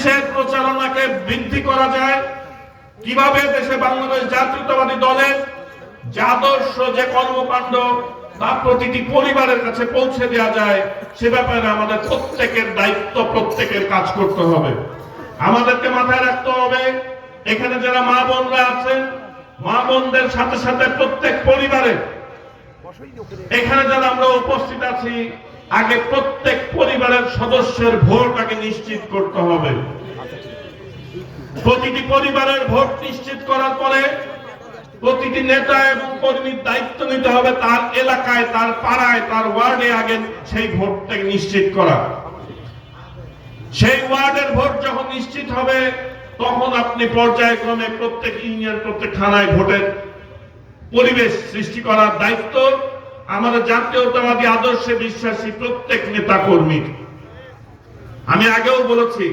কিসের প্রচারণাকে বৃদ্ধি করা যায়। কীভাবে দেশে বাংলাদেশ জাতীয়তাবাদী দলের যে আদর্শ যে কর্মকাণ্ড তা প্রতিটি পরিবারের কাছে পৌঁছে দেওয়া যায়, সে ব্যাপারে আমাদের প্রত্যেকের দায়িত্ব, প্রত্যেকের কাজ করতে হবে। আমাদেরকে মাথায় রাখতে হবে, এখানে যারা মা বোনরা আছেন, মা বোনদের সাথে সাথে প্রত্যেক পরিবারে, এখানে যারা আমরা উপস্থিত আছি, আগে প্রত্যেক পরিবারের সদস্যের ভোট আগে নিশ্চিত করতে হবে। প্রতিটি পরিবারের ভোট নিশ্চিত করার পরে প্রতিটি নেতা এবং কর্মীর দায়িত্ব নিতে হবে তার এলাকায়, তার পাড়ায়, তার ওয়ার্ডে আগে সেই ভোটটাকে নিশ্চিত করা। সেই ওয়ার্ডের ভোট যখন নিশ্চিত হবে, তখন আপনি পর্যায়ক্রমে প্রত্যেক ইউনিয়ন, প্রত্যেক থানায় ভোটের পরিবেশ সৃষ্টি করার দায়িত্ব। আমাদের জাতীয়তাবাদী, আদর্শে বিশ্বাসী প্রত্যেক নেতা কর্মীর আমি আগেও বলেছি